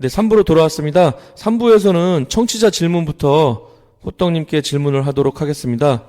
네, 3부로 돌아왔습니다. 3부에서는 청취자 질문부터 호떡님께 질문을 하도록 하겠습니다.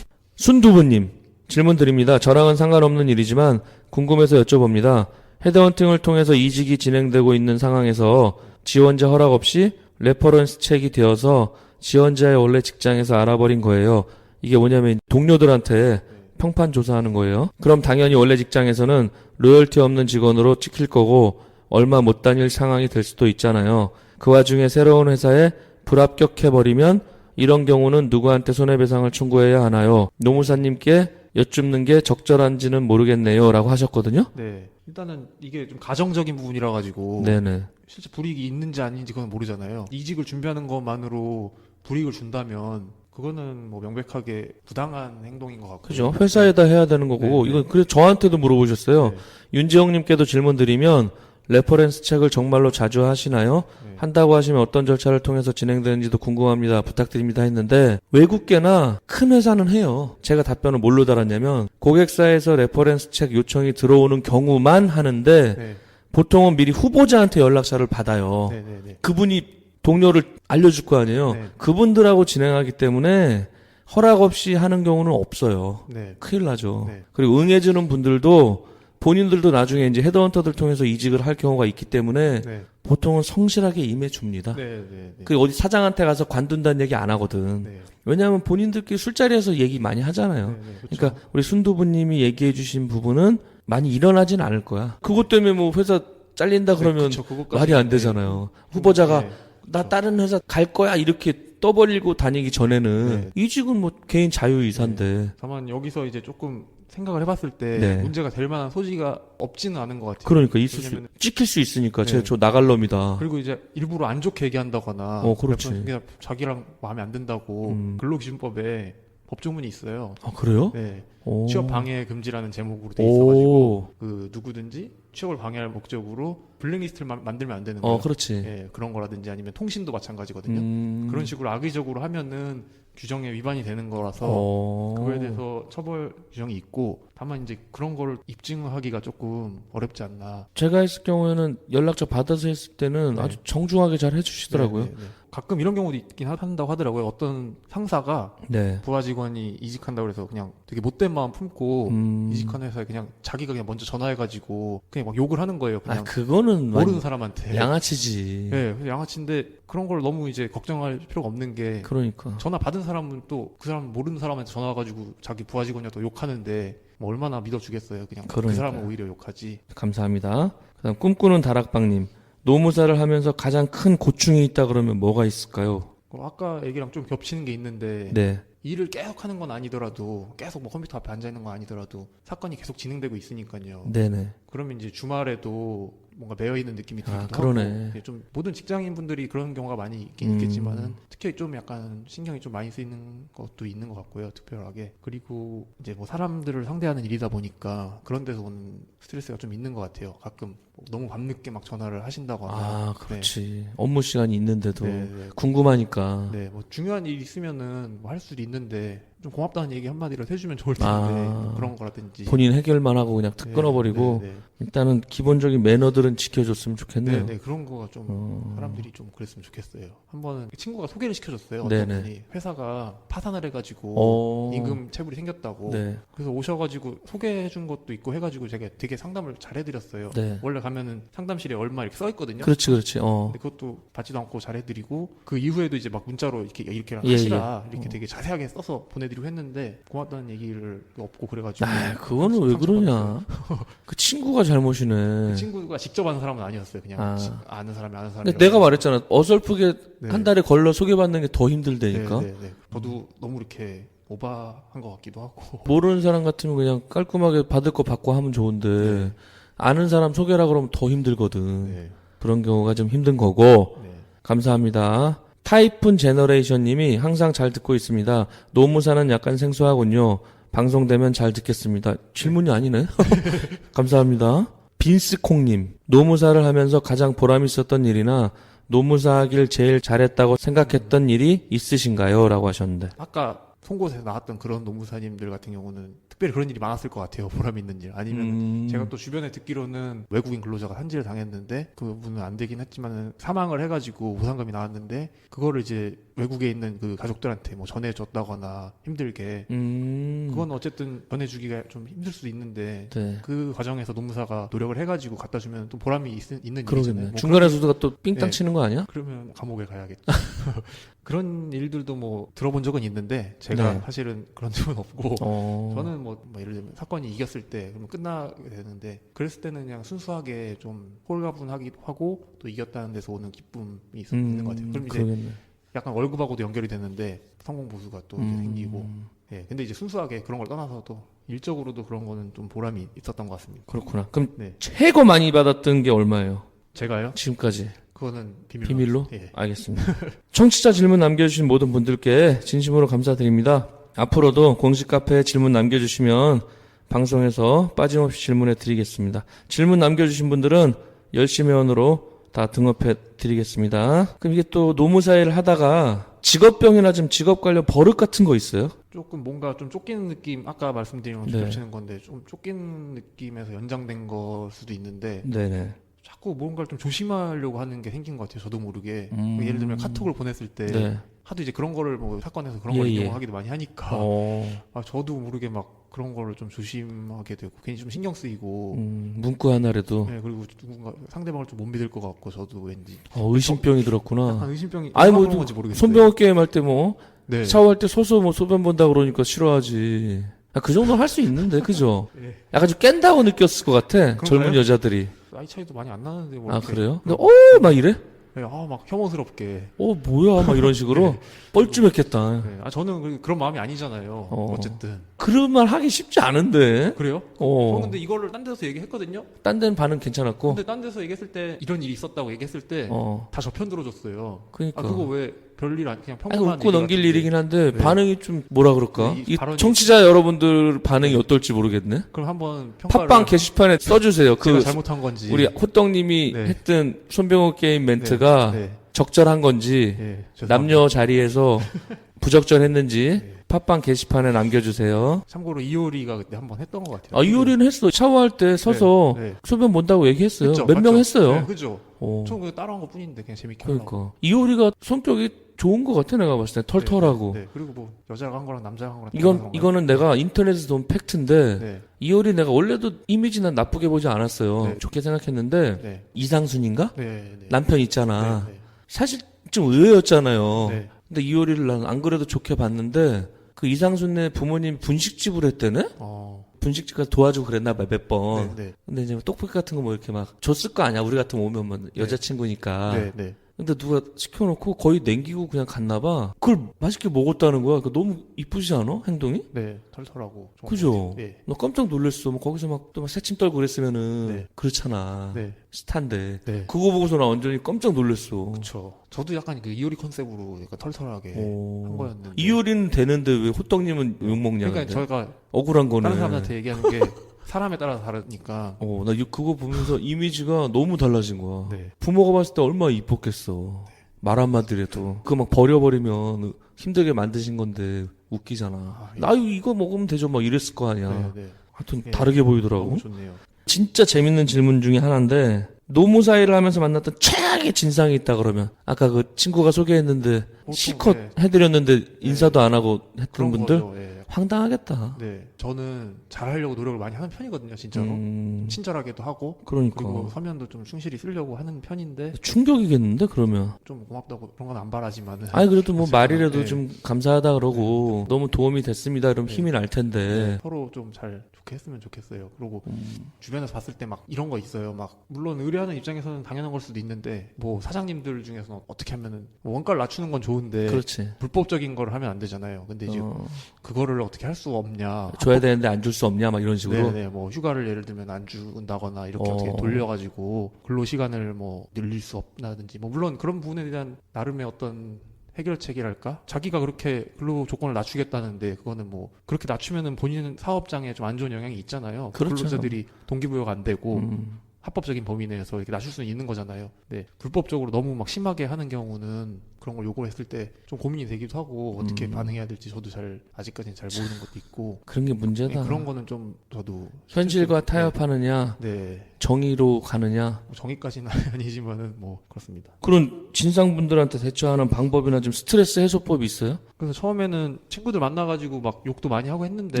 순두부님, 질문 드립니다. 저랑은 상관없는 일이지만 궁금해서 여쭤봅니다. 헤드헌팅을 통해서 이직이 진행되고 있는 상황에서 지원자 허락 없이 레퍼런스 책이 되어서 지원자의 원래 직장에서 알아버린 거예요. 이게 뭐냐면 동료들한테 평판 조사하는 거예요. 그럼 당연히 원래 직장에서는 로열티 없는 직원으로 찍힐 거고 얼마 못 다닐 상황이 될 수도 있잖아요. 그 와중에 새로운 회사에 불합격해버리면 이런 경우는 누구한테 손해배상을 청구해야 하나요? 노무사님께 여쭙는 게 적절한지는 모르겠네요. 라고 하셨거든요. 네. 일단은 이게 좀 가정적인 부분이라 가지고 네네. 실제 불이익이 있는지 아닌지 그건 모르잖아요. 이직을 준비하는 것만으로 불이익을 준다면 그거는 뭐 명백하게 부당한 행동인 것 같고. 그죠. 회사에다 해야 되는 거고, 네, 네. 이건 그래서 저한테도 물어보셨어요. 네. 윤지영님께도 질문 드리면, 레퍼런스 책을 정말로 자주 하시나요? 네. 한다고 하시면 어떤 절차를 통해서 진행되는지도 궁금합니다. 부탁드립니다. 했는데, 외국계나 큰 회사는 해요. 제가 답변을 뭘로 달았냐면, 고객사에서 레퍼런스 책 요청이 들어오는 경우만 하는데, 네. 보통은 미리 후보자한테 연락처를 받아요. 네, 네, 네. 그분이 동료를 알려줄 거 아니에요. 네. 그분들하고 진행하기 때문에 허락 없이 하는 경우는 없어요. 네. 큰일 나죠. 네. 그리고 응해주는 분들도 본인들도 나중에 이제 헤드헌터들 통해서 이직을 할 경우가 있기 때문에 네. 보통은 성실하게 임해줍니다. 네, 네, 네. 그 어디 사장한테 가서 관둔다는 얘기 안 하거든. 네. 왜냐하면 본인들끼리 술자리에서 얘기 많이 하잖아요. 네, 네. 그렇죠. 그러니까 우리 순두부님이 얘기해주신 부분은 많이 일어나진 않을 거야. 그것 때문에 뭐 회사 잘린다 그러면 그쵸, 그것까지. 말이 안 네. 되잖아요. 후보자가 네. 나 다른 회사 갈 거야 이렇게 떠벌리고 다니기 전에는 네. 이직은 뭐 개인 자유이사인데 다만 여기서 이제 조금 생각을 해봤을 때 네. 문제가 될 만한 소지가 없지는 않은 것 같아요. 그러니까 있을 수 왜냐면은- 찍힐 수 있으니까 네. 제저 나갈 놈이다. 그리고 이제 일부러 안 좋게 얘기한다거나 어, 그렇지. 그냥 자기랑 마음에 안 든다고 음. 근로기준법에 법조문이 있어요. 아 그래요? 네. 오. 취업 방해 금지라는 제목으로 돼 있어가지고 오. 그 누구든지 취업을 방해할 목적으로 블랙리스트를 만- 만들면 안 되는 어 거예요. 그렇지. 예, 그런 거라든지 아니면 통신도 마찬가지거든요. 음. 그런 식으로 악의적으로 하면은 규정에 위반이 되는 거라서 어. 그거에 대해서 처벌 규정이 있고 다만 이제 그런 걸 입증하기가 조금 어렵지 않나. 제가 했을 경우에는 연락처 받아서 했을 때는 네. 아주 정중하게 잘 해주시더라고요. 네, 네, 네. 가끔 이런 경우도 있긴 하- 한다고 하더라고요. 어떤 상사가 네. 부하 직원이 이직한다고 해서 그냥 되게 못된 마음 품고 음. 이직한 회사에 그냥 자기가 그냥 먼저 전화해가지고 그냥 막 욕을 하는 거예요. 그냥 아 그거는 모르는 완- 사람한테. 양아치지. 네, 그래서 양아치인데 그런 걸 너무 이제 걱정할 필요가 없는 게 그러니까. 전화 받은 사람은 또 그 사람 모르는 사람한테 전화 와가지고 자기 부하 직원이라도 욕하는데 뭐 얼마나 믿어주겠어요. 그냥 그 그러니까요. 사람은 오히려 욕하지. 감사합니다. 그다음 꿈꾸는 다락방님. 노무사를 하면서 가장 큰 고충이 있다 그러면 뭐가 있을까요? 그 아까 얘기랑 좀 겹치는 게 있는데 네. 일을 계속 하는 건 아니더라도 계속 뭐 컴퓨터 앞에 앉아 있는 건 아니더라도 사건이 계속 진행되고 있으니까요. 네네. 그러면 이제 주말에도 뭔가 매여 있는 느낌이 들기도 아, 하고 그러네. 예, 좀 모든 직장인 분들이 그런 경우가 많이 있긴 음. 있겠지만은 특히 좀 약간 신경이 좀 많이 쓰이는 것도 있는 것 같고요 특별하게 그리고 이제 뭐 사람들을 상대하는 일이다 보니까 그런 데서 오는 스트레스가 좀 있는 것 같아요 가끔 뭐 너무 밤늦게 막 전화를 하신다거나 아, 그렇지. 업무 시간이 있는데도 네, 네, 궁금하니까. 네, 뭐 중요한 일 있으면은 뭐 할 수도 있는데 좀 고맙다는 얘기 한마디라도 해주면 좋을 텐데 아. 뭐 그런 거라든지 본인 해결만 하고 그냥 탁 네, 끊어버리고 네, 네. 일단은 기본적인 매너들은 지켜줬으면 좋겠네요. 네, 네, 그런 거가 좀 어. 사람들이 좀 그랬으면 좋겠어요. 한 번은 친구가 소개를 시켜줬어요. 네네. 어떤 분이 회사가 파산을 해가지고 어. 임금 체불이 생겼다고. 네. 그래서 오셔가지고 소개해준 것도 있고 해가지고 제가 되게 상담을 잘 해드렸어요. 네. 원래 가면은 상담실에 얼마 이렇게 써 있거든요. 그렇지, 그렇지. 어. 근데 그것도 받지도 않고 잘 해드리고 그 이후에도 이제 막 문자로 이렇게 이렇게 예, 하시라 이렇게 어. 되게 자세하게 써서 보내 드리고 했는데 고맙다는 얘기를 없고 그래가지고 아, 그거는 왜 그러냐? 그 친구가 잘못이네. 그 친구가 직접 아는 사람은 아니었어요. 그냥 아. 지- 아는 사람이 아는 사람이. 근데 내가 말했잖아. 어설프게 네. 한 달에 걸러 소개받는 게 더 힘들다니까. 네, 네, 네. 저도 너무 이렇게 오바한 것 같기도 하고. 모르는 사람 같으면 그냥 깔끔하게 받을 거 받고 하면 좋은데 네. 아는 사람 소개라 그러면 더 힘들거든. 네, 그런 경우가 좀 힘든 거고 네. 감사합니다. 타이푼 제너레이션 님이 항상 잘 듣고 있습니다. 노무사는 약간 생소하군요. 방송되면 잘 듣겠습니다. 질문이 아니네. 감사합니다. 빈스콩님 노무사를 하면서 가장 보람 있었던 일이나 노무사 하길 제일 잘했다고 생각했던 일이 있으신가요? 라고 하셨는데. 아까 송곳에서 나왔던 그런 노무사님들 같은 경우는 특별히 그런 일이 많았을 것 같아요. 보람 있는 일. 아니면 음. 제가 또 주변에 듣기로는 외국인 근로자가 한지를 당했는데 그분은 안 되긴 했지만 사망을 해가지고 보상금이 나왔는데 그거를 이제 외국에 있는 그 가족들한테 뭐 전해줬다거나 힘들게 음. 그건 어쨌든 전해주기가 좀 힘들 수도 있는데 네. 그 과정에서 노무사가 노력을 해가지고 갖다 주면 또 보람이 있, 는 일이잖아요. 그러겠네. 뭐 중간에서도 또 삥땅 네. 치는 거 아니야? 그러면 감옥에 가야겠죠. 그런 일들도 뭐 들어본 적은 있는데 제가 네. 사실은 그런 적은 없고 어. 저는 뭐, 뭐 예를 들면 사건이 이겼을 때 그러면 끝나게 되는데 그랬을 때는 그냥 순수하게 좀 홀가분하기도 하고 또 이겼다는 데서 오는 기쁨이 있, 있는 것 같아요. 그럼 이제 음, 그러겠네. 약간 월급하고도 연결이 되는데 성공 보수가 또 음. 생기고 예 근데 이제 순수하게 그런 걸 떠나서 또 일적으로도 그런 거는 좀 보람이 있었던 것 같습니다. 그렇구나. 그럼 네 최고 많이 받았던 게 얼마예요? 제가요 지금까지 그거는 비밀로 비밀로? 예. 알겠습니다. 청취자 질문 남겨주신 모든 분들께 진심으로 감사드립니다. 앞으로도 공식 카페에 질문 남겨주시면 방송에서 빠짐없이 질문해 드리겠습니다. 질문 남겨주신 분들은 열심히 회원으로 다 등업해 드리겠습니다. 그럼 이게 또 노무사일을 하다가 직업병이나 좀 직업 관련 버릇 같은 거 있어요? 조금 뭔가 좀 쫓기는 느낌 아까 말씀드린 거좀 네. 겹치는 건데 좀 쫓기는 느낌에서 연장된 걸 수도 있는데 네네. 자꾸 뭔가를 좀 조심하려고 하는 게 생긴 것 같아요 저도 모르게 음. 예를 들면 카톡을 보냈을 때 네. 하도 이제 그런 거를 뭐 사건에서 그런 예, 걸 예. 이용하기도 많이 하니까 어, 아, 저도 모르게 막 그런 거를 좀 조심하게 되고 괜히 좀 신경 쓰이고 음, 문구 하나라도 네, 그리고 누군가 상대방을 좀 못 믿을 것 같고 저도 왠지 어, 의심병이 들었구나. 약간 의심병이 아니, 뭐 건지 모르겠어요. 손병호 게임 할 때 뭐 네. 샤워할 때 소소 뭐 소변 본다 그러니까 싫어하지. 아, 그 정도는 할 수 있는데, 그죠? 예. 약간 좀 깬다고 느꼈을 것 같아. 그런가요? 젊은 여자들이. 나이 차이도 많이 안 나는데 뭐 아, 이렇게. 그래요? 근데, 어, 막 이래? 네, 아막 혐오스럽게 어, 뭐야? 막 이런 식으로. 뻘쭘했겠다. 네. 아 저는 그- 그런 마음이 아니잖아요 어. 어. 쨌든 그런 말 하기 쉽지 않은데. 그래요? 어. 저는 근데 이거를 딴 데서 얘기했거든요 딴 데는 반응 괜찮았고. 근데 딴 데서 얘기했을 때 이런 일이 있었다고 얘기했을 때 다 어. 저 편 들어줬어요 그러니까. 아 그거 왜 별일 아니 그냥 아니, 평범한 웃고 일 넘길 같은데. 일이긴 한데, 네. 반응이 좀 뭐라 그럴까? 네, 이 이 발언이- 청취자 여러분들 반응이 어떨지 모르겠네? 그럼 한번 평가를 팟빵 게시판에 써주세요. 제가 그, 잘못한 건지 우리 호떡님이 네. 했던 손병호 게임 멘트가 네, 적절한 건지, 네, 죄송합니다. 남녀 자리에서 부적절했는지 네. 팟빵 게시판에 남겨주세요. 참고로 이효리가 그때 한번 했던 것 같아요 아 이효리는 했어. 샤워할 때 서서 네, 네. 소변 본다고 얘기했어요. 그쵸, 몇 명 맞죠? 했어요. 네, 그죠 어, 저는 그냥 따라한 것 뿐인데 그냥 재밌게 하려고 그러니까 이효리가 성격이 좋은 것 같아 내가 봤을 때 털털하고. 네, 네. 그리고 뭐 여자가 한 거랑 남자가 한 거랑 이건 다른 이거는 내가 인터넷에서 본 팩트인데? 네, 이효리 내가 원래도 이미지는 나쁘게 보지 않았어요. 네. 좋게 생각했는데 네, 이상순인가 네, 네. 남편 있잖아. 네, 사실 좀 의외였잖아요. 네. 네. 근데 이효리를 난 안 그래도 좋게 봤는데 그 이상순네 부모님 분식집을 했대네? 어, 분식집 가서 도와주고 그랬나 봐몇 번. 네, 네, 근데 이제 떡볶이 같은 거 뭐 이렇게 막 줬을 거 아니야. 우리 같으면 오면 뭐 여자친구니까. 네, 네. 근데 누가 시켜놓고 거의 냉기고 그냥 갔나 봐. 그걸 맛있게 먹었다는 거야. 그 너무 이쁘지 않아? 행동이? 네, 털털하고. 좋은 그죠? 것 같아요. 네, 나 깜짝 놀랐어. 뭐 거기서 막 또 막 새침 떨고 그랬으면은 네. 그렇잖아. 네, 스탄데. 네. 그거 보고서 나 완전히 깜짝 놀랐어. 그렇죠. 저도 약간 그 이효리 컨셉으로 약간 털털하게 오. 한 거였는데. 이효리는 되는데 왜 호떡님은 욕 먹냐? 그러니까? 저희가 억울한 거는. 다른 사람한테 얘기하는 게 사람에 따라 다르니까. 어, 나 이- 그거 보면서 이미지가 너무 달라진 거야. 네, 부모가 봤을 때 얼마나 이뻤겠어. 말 한마디라도. 그거 막 버려버리면 힘들게 만드신 건데 웃기잖아. 아, 예. 나 이거 먹으면 되죠. 막 이랬을 거 아니야. 네, 네. 하여튼 예. 다르게 보이더라고. 너무 좋네요. 진짜 재밌는 질문 중에 하나인데 노무사일을 하면서 만났던 최악의 진상이 있다 그러면 아까 그 친구가 소개했는데 보통, 실컷 네. 해드렸는데 인사도 안 하고 했던 분들 거죠. 예. 황당하겠다. 네, 저는 잘하려고 노력을 많이 하는 편이거든요, 진짜로. 음, 친절하게도 하고 그러니까 그리고 서면도 좀 충실히 쓰려고 하는 편인데 충격이겠는데 그러면. 좀 고맙다고 그런 건 안 바라지만은 아니 그래도 뭐. 말이라도 네. 좀 감사하다 그러고 너무 도움이 됐습니다. 이러면 네. 힘이 날 텐데. 네, 서로 좀 잘 좋게 했으면 좋겠어요. 그리고 음. 주변에서 봤을 때 막 이런 거 있어요. 막 물론 의뢰하는 입장에서는 당연한 걸 수도 있는데 뭐 사장님들 중에서는 어떻게 하면은 뭐 원가를 낮추는 건 좋은데 그렇지. 불법적인 걸 하면 안 되잖아요. 근데 이제 어, 그거를 어떻게 할 수 없냐. 줘야 되는데 안 줄 수 없냐 막 이런 식으로. 네네 뭐 휴가를 예를 들면 안 준다거나 이렇게 어. 어. 떻게 돌려가지고 근로 시간을 뭐 늘릴 수 없나든지 뭐 물론 그런 부분에 대한 나름의 어떤 해결책이랄까 자기가 그렇게 근로 조건을 낮추겠다는데 그거는 뭐 그렇게 낮추면은 본인 사업장에 좀 안 좋은 영향이 있잖아요 그렇죠. 근로자들이 동기부여가 안 되고 음. 합법적인 범위 내에서 이렇게 낮출 수는 있는 거잖아요. 네, 불법적으로 너무 막 심하게 하는 경우는 그런 걸 요구했을 때 좀 고민이 되기도 하고 어떻게 음. 반응해야 될지 저도 잘 아직까지는 잘 모르는 것도 있고 그런 게 네, 문제다. 그런 거는 좀 저도 현실과 네. 타협하느냐, 네, 정의로 가느냐. 뭐 정의까지는 아니지만은 뭐 그렇습니다. 그런 진상 분들한테 대처하는 방법이나 좀 스트레스 해소법이 있어요? 그래서 처음에는 친구들 만나가지고 막 욕도 많이 하고 했는데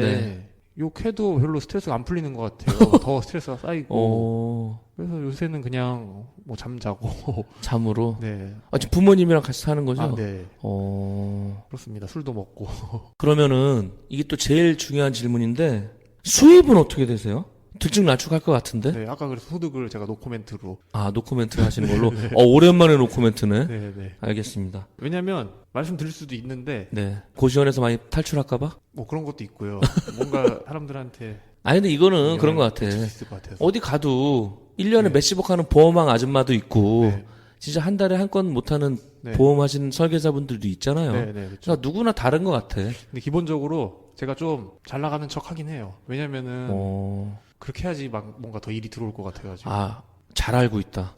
네. 욕해도 별로 스트레스가 안 풀리는 것 같아요. 더 스트레스가 쌓이고. 어, 그래서 요새는 그냥 뭐 잠자고. 잠으로. 네. 아, 지금 부모님이랑 같이 사는 거죠? 아, 네. 어, 그렇습니다. 술도 먹고. 그러면은 이게 또 제일 중요한 질문인데 수입은 어떻게 되세요? 들쭉 낮추할 것 같은데? 네. 아까 그래서 소득을 제가 노코멘트로. 아, 노코멘트를 하시는 걸로? 어, 오랜만에 노코멘트네? 네, 네. 알겠습니다. 왜냐면 말씀드릴 수도 있는데 네. 고시원에서 많이 탈출할까봐? 뭐 그런 것도 있고요. 뭔가 사람들한테 아니, 근데 이거는 그런 것 같아. 것 같아서. 어디 가도 1년에 네. 몇십억 하는 보험왕 아줌마도 있고, 네. 진짜 한 달에 한 건 못하는 네. 보험하시는 설계사분들도 있잖아요. 네, 네, 그렇죠. 그러니까 누구나 다른 것 같아. 근데 기본적으로 제가 좀 잘 나가는 척 하긴 해요. 왜냐면은 어, 그렇게 해야지 막 뭔가 더 일이 들어올 것 같아가지고. 아, 잘 알고 있다.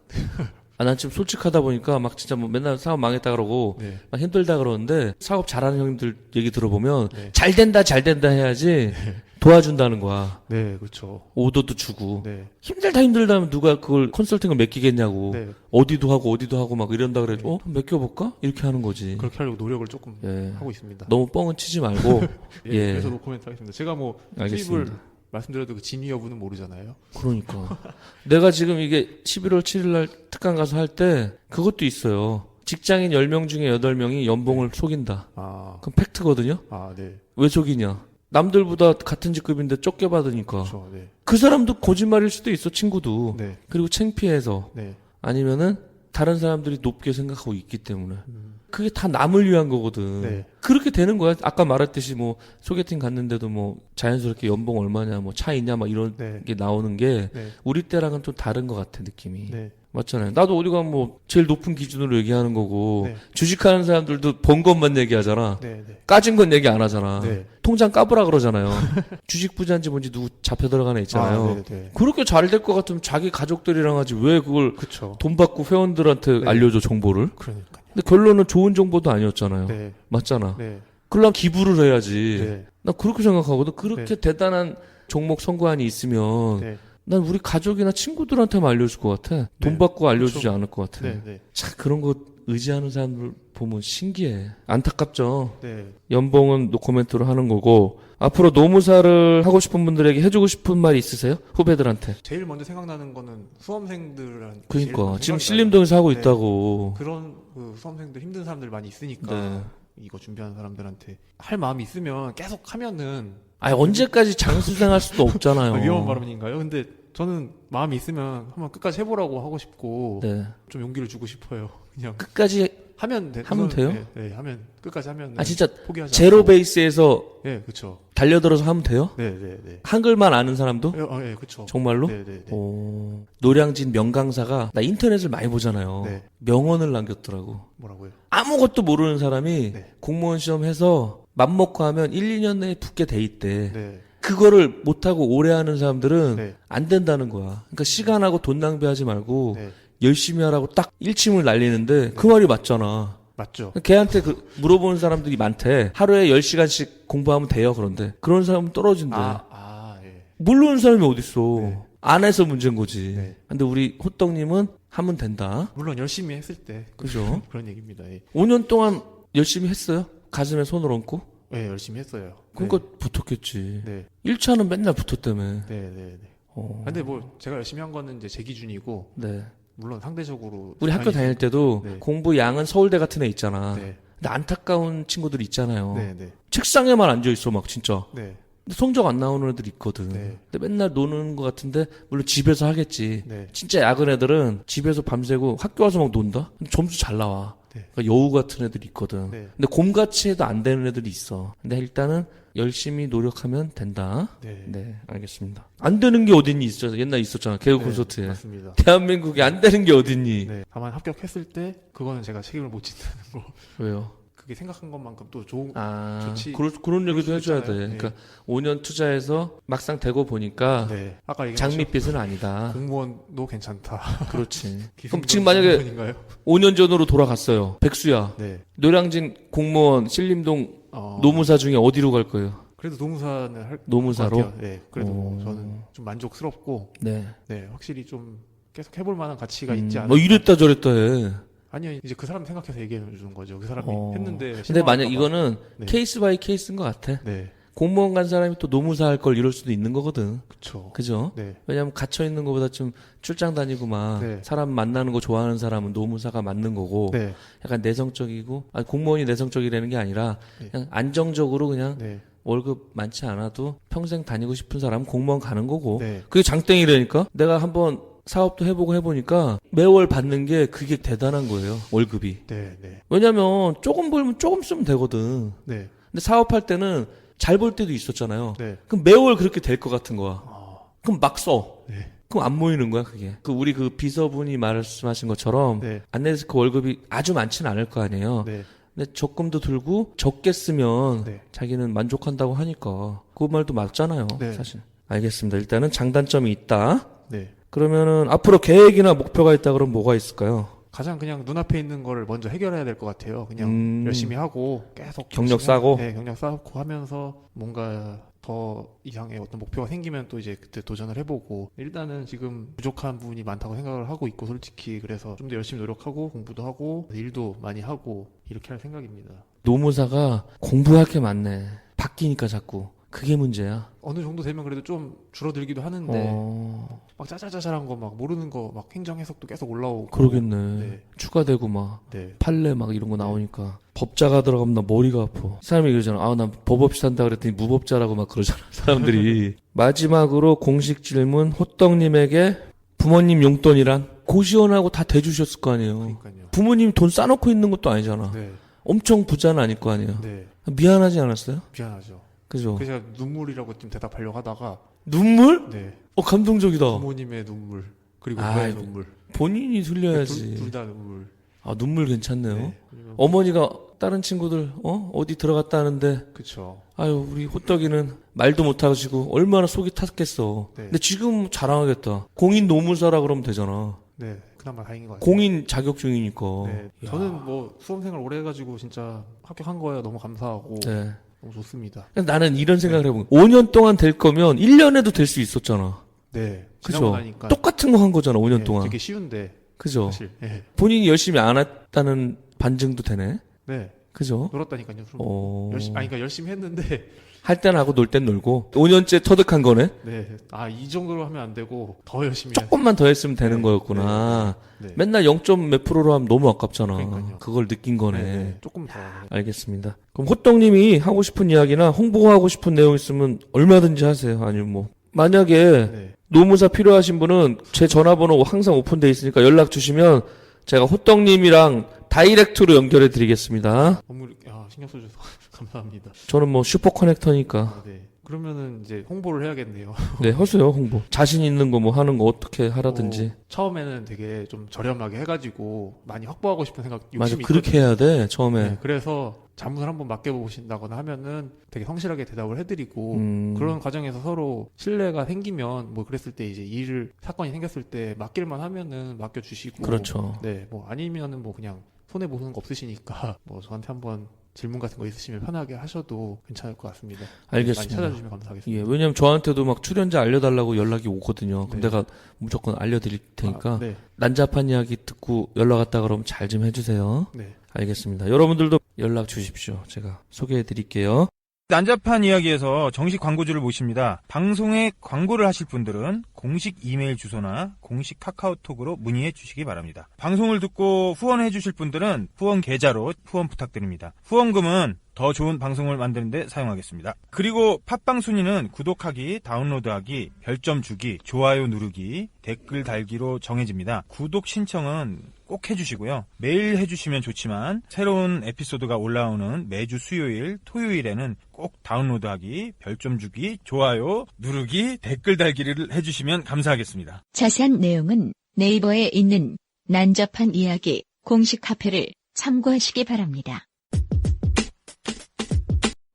아, 난 지금 솔직하다 보니까 막 진짜 뭐 맨날 사업 망했다 그러고 네. 막 힘들다 그러는데 사업 잘하는 형님들 얘기 들어보면 네. 잘 된다 잘 된다 해야지 도와준다는 거야. 네, 그렇죠. 오더도 주고 네. 힘들다 힘들다 하면 누가 그걸 컨설팅을 맡기겠냐고 네. 어디도 하고 어디도 하고 막 이런다 그래 어 맡겨볼까 이렇게 하는 거지. 그렇게 하려고 노력을 조금 예. 하고 있습니다. 너무 뻥은 치지 말고 예, 예. 그래서 노코멘트 하겠습니다. 제가 뭐 수입을 알겠습니다. 말씀드려도 그 진위 여부는 모르잖아요. 그러니까 내가 지금 이게 11월 7일 날 특강 가서 할 때 그것도 있어요. 직장인 10명 중에 8명이 연봉을 속인다. 아, 그럼 팩트거든요. 아, 네, 왜 속이냐? 남들보다 같은 직급인데 적게 받으니까. 그렇죠, 네, 그 사람도 거짓말일 수도 있어, 친구도. 네, 그리고 창피해서. 네, 아니면은 다른 사람들이 높게 생각하고 있기 때문에. 음, 그게 다 남을 위한 거거든. 네, 그렇게 되는 거야. 아까 말했듯이 뭐 소개팅 갔는데도 뭐 자연스럽게 연봉 얼마냐, 뭐 차 있냐, 막 이런 네, 게 나오는 게 네, 우리 때랑은 좀 다른 것 같아, 느낌이. 네, 맞잖아요. 나도 어디 가면 뭐 제일 높은 기준으로 얘기하는 거고 네. 주식하는 사람들도 번 것만 얘기하잖아. 네, 네, 까진 건 얘기 안 하잖아. 네. 통장 까보라 그러잖아요. 주식 부자인지 뭔지 누구 잡혀 들어가는 애 있잖아요. 아, 네, 네, 그렇게 잘 될 것 같으면 자기 가족들이랑 하지 왜 그걸 그렇죠. 돈 받고 회원들한테 네. 알려줘 정보를? 그러니까요. 근데 결론은 좋은 정보도 아니었잖아요. 네, 맞잖아. 네, 그러면 기부를 해야지. 네, 나 그렇게 생각하거든. 그렇게 대단한 종목 선고안이 있으면 네, 난 우리 가족이나 친구들한테만 알려줄 것 같아. 돈 네. 받고 알려주지 그렇죠. 않을 것 같아. 네, 네, 참 그런 거 의지하는 사람들 보면 신기해. 안타깝죠. 네. 연봉은 노코멘트로 하는 거고 앞으로 노무사를 하고 싶은 분들에게 해주고 싶은 말이 있으세요? 후배들한테. 제일 먼저 생각나는 거는 수험생들한테. 그러니까 지금 신림동에서 하고 네. 있다고. 그런 그 수험생들 힘든 사람들 많이 있으니까 네. 이거 준비하는 사람들한테 할 마음이 있으면 계속 하면은 아니 언제까지 장수생할 수도 없잖아요. 아, 위험한 발언인가요? 근데 저는 마음이 있으면 한번 끝까지 해보라고 하고 싶고 네. 좀 용기를 주고 싶어요. 그냥 끝까지 하면 돼. 하면 돼요? 네, 네, 하면 끝까지 하면 아 진짜 포기하지 제로 않고. 베이스에서 네, 그렇죠. 달려들어서 하면 돼요? 네, 네, 네. 한글만 아는 사람도? 네, 어, 네, 그렇죠. 정말로? 네, 네, 네. 오, 노량진 명강사가 나 인터넷을 많이 보잖아요. 네. 명언을 남겼더라고. 뭐라고요? 아무것도 모르는 사람이 네. 공무원 시험 해서 맘먹고 하면 1, 2년 내에 붙게 돼 있대. 네, 그거를 못하고 오래 하는 사람들은 네, 안 된다는 거야. 그러니까 시간하고 돈 낭비하지 말고 네, 열심히 하라고 딱 일침을 날리는데 그 말이 맞잖아. 맞죠. 걔한테 그 물어보는 사람들이 많대. 하루에 10시간씩 공부하면 돼요. 그런데 그런 사람은 떨어진대. 아, 아, 예. 모르는 사람이 어딨어. 네. 안 해서 문제인 거지. 네. 근데 우리 호떡님은 하면 된다. 물론 열심히 했을 때 그죠? 그런 얘기입니다. 예. 5년 동안 열심히 했어요. 가슴에 손을 얹고. 네, 열심히 했어요. 그러니까 붙었겠지. 네, 1차는 맨날 붙었다며. 네, 네, 네. 네. 어. 근데 뭐 제가 열심히 한 거는 이제 제 기준이고 네. 물론 상대적으로 우리 학교 다닐 때도 네. 공부 양은 서울대 같은 애 있잖아. 네, 근데 안타까운 친구들 있잖아요. 네, 네, 책상에만 앉아 있어 막 진짜. 네, 근데 성적 안 나오는 애들 있거든. 네. 근데 맨날 노는 것 같은데 물론 집에서 하겠지. 네, 진짜 야근 애들은 집에서 밤새고 학교 와서 막 논다. 근데 점수 잘 나와. 네. 그러니까 여우 같은 애들이 있거든. 네. 근데 곰같이 해도 안 되는 애들이 있어. 근데 일단은 열심히 노력하면 된다. 네, 네, 알겠습니다. 안 되는 게 어딨니 있었 옛날 있었잖아. 개그 네, 콘서트에. 맞습니다. 대한민국에 안 되는 게 어딨니? 네, 다만 합격했을 때 그거는 제가 책임을 못 진다는 거. 왜요? 그게 생각한 것만큼 또 좋은 아, 좋지. 그런, 그런 얘기도 그럴 해줘야 돼. 있잖아요. 그러니까 5년 투자해서 막상 되고 보니까 네. 아까 얘기한 장밋빛은 아니다. 공무원도 괜찮다. 그렇지. 그럼 지금 만약에 공무원인가요? 5년 전으로 돌아갔어요. 백수야. 네. 노량진 공무원 신림동 어, 노무사 중에 어디로 갈 거예요? 그래도 노무사는 할 노무사로? 것 같아요. 네. 그래도 뭐 오. 저는 좀 만족스럽고 네. 네, 확실히 좀 계속 해볼 만한 가치가 있지 음, 않나. 뭐 이랬다 저랬다 해. 아니요, 이제 그 사람 생각해서 얘기해 주는 거죠. 그 사람이 어. 했는데. 근데 만약 봐. 이거는 네. 케이스 바이 케이스인 것 같아. 네, 공무원 간 사람이 또 노무사 할 걸 이럴 수도 있는 거거든. 그쵸. 그죠? 네, 왜냐면 gat혀 있는 것보다 좀 출장 다니고 막 네. 사람 만나는 거 좋아하는 사람은 노무사가 맞는 거고 네, 약간 내성적이고 아니, 공무원이 내성적이라는 게 아니라 네. 그냥 안정적으로 그냥 네, 월급 많지 않아도 평생 다니고 싶은 사람은 공무원 가는 거고 네, 그게 장땡이라니까 내가 한번 사업도 해보고 해보니까 매월 받는 게 그게 대단한 거예요 월급이 네, 네, 왜냐면 조금 벌면 조금 쓰면 되거든 네, 근데 사업할 때는 잘 벌 때도 있었잖아요 네. 그럼 매월 그렇게 될 것 같은 거야 아, 그럼 막 써. 네, 그럼 안 모이는 거야, 그게. 그 우리 그 비서분이 말씀하신 것처럼 네, 안내데스크 월급이 아주 많지는 않을 거 아니에요. 네, 근데 적금도 들고 적게 쓰면 네. 자기는 만족한다고 하니까 그 말도 맞잖아요, 네. 사실. 알겠습니다. 일단은 장단점이 있다. 네. 그러면은 앞으로 계획이나 목표가 있다 그러면 뭐가 있을까요? 가장 그냥 눈앞에 있는 거를 먼저 해결해야 될 것 같아요. 그냥 음. 열심히 하고 계속 경력 열심히 쌓고? 하- 네, 경력 쌓고 하면서 뭔가 더 이상의 어떤 목표가 생기면 또 이제 그때 도전을 해보고 일단은 지금 부족한 부분이 많다고 생각을 하고 있고 솔직히 그래서 좀 더 열심히 노력하고 공부도 하고 일도 많이 하고 이렇게 할 생각입니다. 노무사가 공부할 게 많네. 바뀌니까 자꾸. 그게 문제야. 어느 정도 되면 그래도 좀 줄어들기도 하는데 어, 막 짜잘짜잘한 거 막 모르는 거 막 행정 해석도 계속 올라오고 그러겠네. 네, 추가되고 막. 네, 판례 막 이런 거 나오니까 법자가 들어가면 나 머리가 아파. 사람이 그러잖아. 아, 난 법 없이 산다 그랬더니 무법자라고 막 그러잖아. 사람들이. 마지막으로 공식 질문 호떡님에게 부모님 용돈이란 고시원하고 다 대주셨을 거 아니에요. 그러니까요. 부모님 돈 싸놓고 있는 것도 아니잖아. 네, 엄청 부자는 아닐 거 아니에요. 네, 미안하지 않았어요? 미안하죠. 그죠? 그래서 제가 눈물이라고 좀 대답하려고 하다가 눈물? 네 어, 감동적이다. 부모님의 눈물 그리고 아이고, 저의 눈물 본인이 흘려야지. 둘 다 눈물 아, 눈물 괜찮네요. 네. 그리고- 어머니가 다른 친구들, 어? 어디 들어갔다 하는데 그쵸 아유 우리 호떡이는 말도 못 하시고 얼마나 속이 탔겠어. 네. 근데 지금 자랑하겠다. 공인 노무사라 그러면 되잖아. 네 그나마 다행인 것 같아요 공인 자격 중이니까. 네. 야. 저는 뭐 수험생활 오래 해가지고 진짜 합격한 거예요 너무 감사하고 네. 너무 좋습니다 근데 나는 이런 생각을 해본 거야. 5년 동안 될 거면 1년에도 될 수 있었잖아. 네 그죠? 지나고 나니까 똑같은 거 한 거잖아. 5년 네, 동안. 되게 쉬운데 그죠? 사실 네. 본인이 열심히 안 했다는 반증도 되네. 네 그죠? 놀았다니까요 술 어. 열심히 아니 그러니까 열심히 했는데 할 땐 하고 놀 땐 놀고 5년째 터득한 거네. 네아 이 정도로 하면 안 되고 더 열심히 해 조금만 더 했으면 되는 네. 거였구나. 네. 맨날 0. 몇 프로로 하면 너무 아깝잖아. 그러니까요. 그걸 느낀 거네. 네, 네. 조금 더 알겠습니다. 그럼 호떡님이 하고 싶은 이야기나 홍보하고 싶은 내용 있으면 얼마든지 하세요. 아니면 뭐 만약에 네. 노무사 필요하신 분은 제 전화번호 항상 오픈돼 있으니까 연락 주시면 제가 호떡님이랑 다이렉트로 연결해 드리겠습니다. 너무 아, 신경 써주셔서 감사합니다 저는 뭐 슈퍼 커넥터니까 아, 네. 그러면은 이제 홍보를 해야겠네요. 네 하세요 홍보. 자신 있는 거 뭐 하는 거 어떻게 하라든지. 어, 처음에는 되게 좀 저렴하게 해가지고 많이 확보하고 싶은 생각 욕심이 맞아 있거든요. 그렇게 해야 돼 처음에. 네, 그래서 자문을 한번 맡겨보신다거나 하면은 되게 성실하게 대답을 해드리고 음, 그런 과정에서 서로 신뢰가 생기면 뭐 그랬을 때 이제 일을 사건이 생겼을 때 맡길만 하면은 맡겨주시고 그렇죠. 네, 뭐 아니면은 뭐 그냥 손해 보는 거 없으시니까 뭐 저한테 한번 질문 같은 거 있으시면 편하게 하셔도 괜찮을 것 같습니다. 네, 알겠습니다. 많이 찾아주시면 감사하겠습니다. 예, 왜냐면 저한테도 막 출연자 알려달라고 연락이 오거든요. 그럼 네. 내가 무조건 알려드릴 테니까 아, 네, 난잡한 이야기 듣고 연락 왔다 그러면 잘 좀 해주세요. 네. 알겠습니다. 여러분들도 연락 주십시오. 제가 소개해 드릴게요. 난잡한 이야기에서 정식 광고주를 모십니다. 방송에 광고를 하실 분들은 공식 이메일 주소나 공식 카카오톡으로 문의해 주시기 바랍니다. 방송을 듣고 후원해 주실 분들은 후원 계좌로 후원 부탁드립니다. 후원금은 더 좋은 방송을 만드는데 사용하겠습니다. 그리고 팟빵 순위는 구독하기, 다운로드하기, 별점 주기, 좋아요 누르기, 댓글 달기로 정해집니다. 구독 신청은 꼭 해주시고요. 매일 해주시면 좋지만 새로운 에피소드가 올라오는 매주 수요일, 토요일에는 꼭 다운로드하기, 별점 주기, 좋아요 누르기, 댓글 달기를 해주시면 감사하겠습니다. 자세한 내용은 네이버에 있는 난잡한 이야기 공식 카페를 참고하시기 바랍니다.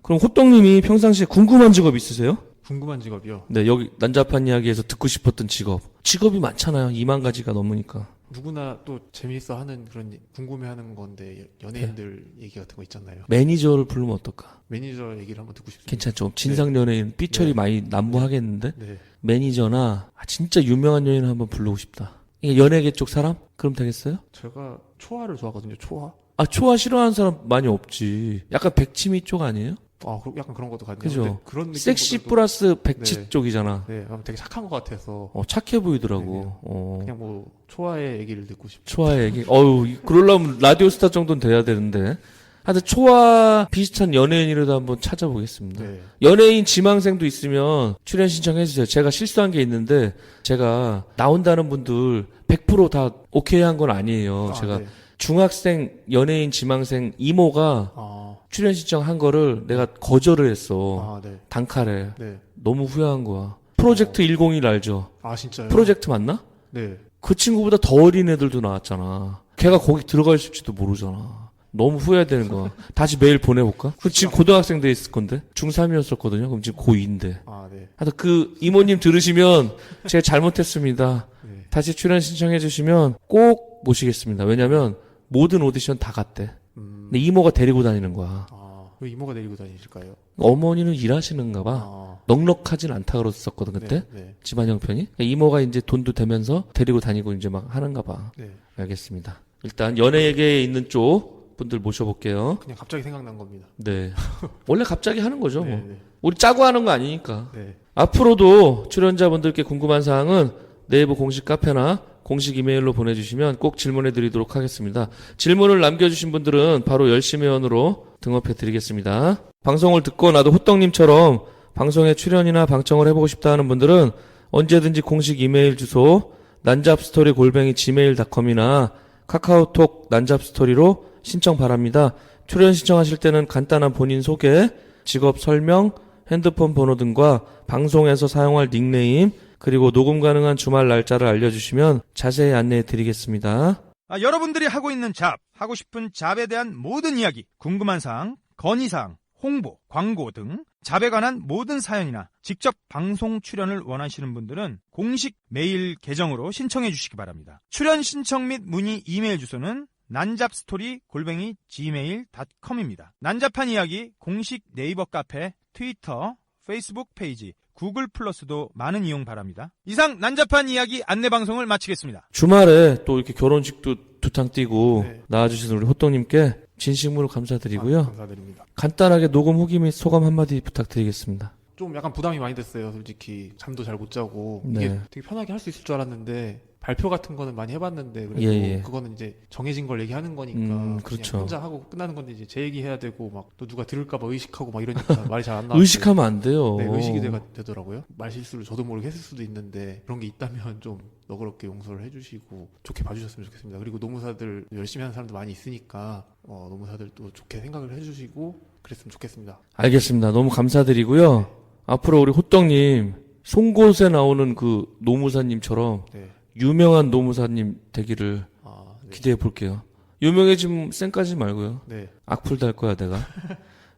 그럼 호떡님이 평상시에 궁금한 직업 있으세요? 궁금한 직업이요. 네, 여기 난잡한 이야기에서 듣고 싶었던 직업. 직업이 많잖아요. 2만 가지가 넘으니까. 누구나 또 재미있어 하는 그런 궁금해하는 건데 연예인들 얘기 같은 거 있잖아요. 매니저를 부르면 어떨까? 매니저 얘기를 한번 듣고 싶습니다. 괜찮죠. 진상 연예인 삐처리 네. 많이 난무하겠는데 네. 매니저나 아, 진짜 유명한 연예인 한번 불러보고 싶다. 이게 연예계 쪽 사람? 그럼 되겠어요? 제가 초아를 좋아하거든요. 초아. 아 초아 싫어하는 사람 많이 없지. 약간 백치미 쪽 아니에요? 아, 그- 약간 그런 것도 같네요. 그죠. 근데 그런 느낌 섹시 플러스 백치 네. 쪽이잖아. 네, 되게 착한 것 같아서 어, 착해 보이더라고. 네. 어. 그냥 뭐 초아의 얘기를 듣고 싶. 초아 얘기. 어우, 이- 그러려면 라디오 스타 정도는 돼야 되는데. 하여튼 초아 비슷한 연예인이라도 한번 찾아보겠습니다. 네. 연예인 지망생도 있으면 출연 신청해주세요. 제가 실수한 게 있는데 제가 나온다는 분들 100%다 오케이 한 건 아니에요. 아, 제가 네. 중학생 연예인 지망생 이모가 아, 출연 신청한 거를 내가 거절을 했어. 아, 네. 단칼에. 네. 너무 후회한 거야. 프로젝트 101 알죠? 아, 진짜요? 프로젝트 맞나? 네. 그 친구보다 더 어린 애들도 나왔잖아. 걔가 거기 들어가 있을지도 모르잖아. 너무 후회되는 거야. 다시 메일 보내볼까? 그 지금 고등학생 돼 있을 건데? 중3이었었거든요. 그럼 지금 고2인데. 아, 네. 하여튼 그 이모님 들으시면 제가 잘못했습니다. 네. 다시 출연 신청해 주시면 꼭 모시겠습니다. 왜냐면 모든 오디션 다 갔대. 음. 근데 이모가 데리고 다니는 거야. 아, 왜 이모가 데리고 다니실까요? 어머니는 일하시는가 봐. 아, 넉넉하진 않다 그랬었거든 그때. 네. 네. 집안 형편이. 그러니까 이모가 이제 돈도 되면서 데리고 다니고 이제 막 하는가 봐. 네. 알겠습니다. 일단 연예계에 있는 쪽 분들 모셔볼게요. 그냥 갑자기 생각난 겁니다. 네. 원래 갑자기 하는 거죠. 네, 뭐. 네. 우리 짜고 하는 거 아니니까. 네. 앞으로도 출연자분들께 궁금한 사항은 네이버 공식 카페나 공식 이메일로 보내주시면 꼭 질문해 드리도록 하겠습니다. 질문을 남겨주신 분들은 바로 열심히 회원으로 등업해 드리겠습니다. 방송을 듣고 나도 호떡님처럼 방송에 출연이나 방청을 해보고 싶다 하는 분들은 언제든지 공식 이메일 주소 난잡스토리 골뱅이 gmail.com이나 카카오톡 난잡스토리로 신청 바랍니다. 출연 신청하실 때는 간단한 본인 소개, 직업 설명, 핸드폰 번호 등과 방송에서 사용할 닉네임, 그리고 녹음 가능한 주말 날짜를 알려주시면 자세히 안내해 드리겠습니다. 아, 여러분들이 하고 있는 잡, 하고 싶은 잡에 대한 모든 이야기, 궁금한 사항, 건의사항, 홍보, 광고 등 잡에 관한 모든 사연이나 직접 방송 출연을 원하시는 분들은 공식 메일 계정으로 신청해 주시기 바랍니다. 출연 신청 및 문의 이메일 주소는 난잡스토리 골뱅이 gmail.com입니다. 난잡한 이야기 공식 네이버 카페, 트위터, 페이스북 페이지, 구글 플러스도 많은 이용 바랍니다. 이상 난잡한 이야기 안내 방송을 마치겠습니다. 주말에 또 이렇게 결혼식도 두탕 띄고 네. 나와주신 우리 호떡님께 진심으로 아, 감사드리고요. 감사드립니다. 간단하게 녹음 후기 및 소감 한마디 부탁드리겠습니다. 좀 약간 부담이 많이 됐어요, 솔직히. 잠도 잘 못 자고. 네. 이게 되게 편하게 할 수 있을 줄 알았는데, 발표 같은 거는 많이 해봤는데, 그래도 예, 예. 그거는 이제 정해진 걸 얘기하는 거니까. 음, 그렇죠. 혼자 하고 끝나는 건데, 이제 제 얘기 해야 되고, 막 또 누가 들을까봐 의식하고 막 이러니까 말이 잘 안 나와요. 의식하면 안 돼요. 네, 의식이 되, 되더라고요. 말 실수를 저도 모르게 했을 수도 있는데, 그런 게 있다면 좀 너그럽게 용서를 해주시고, 좋게 봐주셨으면 좋겠습니다. 그리고 노무사들, 열심히 하는 사람들 많이 있으니까, 어, 노무사들 또 좋게 생각을 해주시고, 그랬으면 좋겠습니다. 알겠습니다. 너무 감사드리고요. 앞으로 우리 호떡님 송곳에 나오는 그 노무사님처럼 네. 유명한 노무사님 되기를 아, 네. 기대해 볼게요. 유명해지면 쌩까지 말고요. 네. 악플 달 거야 내가.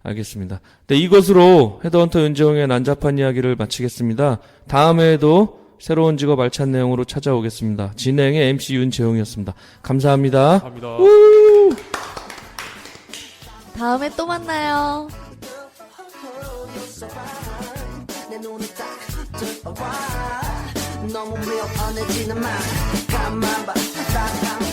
알겠습니다. 네, 이것으로 헤드헌터 윤재홍의 난잡한 이야기를 마치겠습니다. 다음에도 새로운 직업 알찬 내용으로 찾아오겠습니다. 진행의 MC 윤재홍이었습니다. 감사합니다. 감사합니다. 다음에 또 만나요. 내 눈이 딱 들어와 너무 real 어내지는 마 가만 봐딱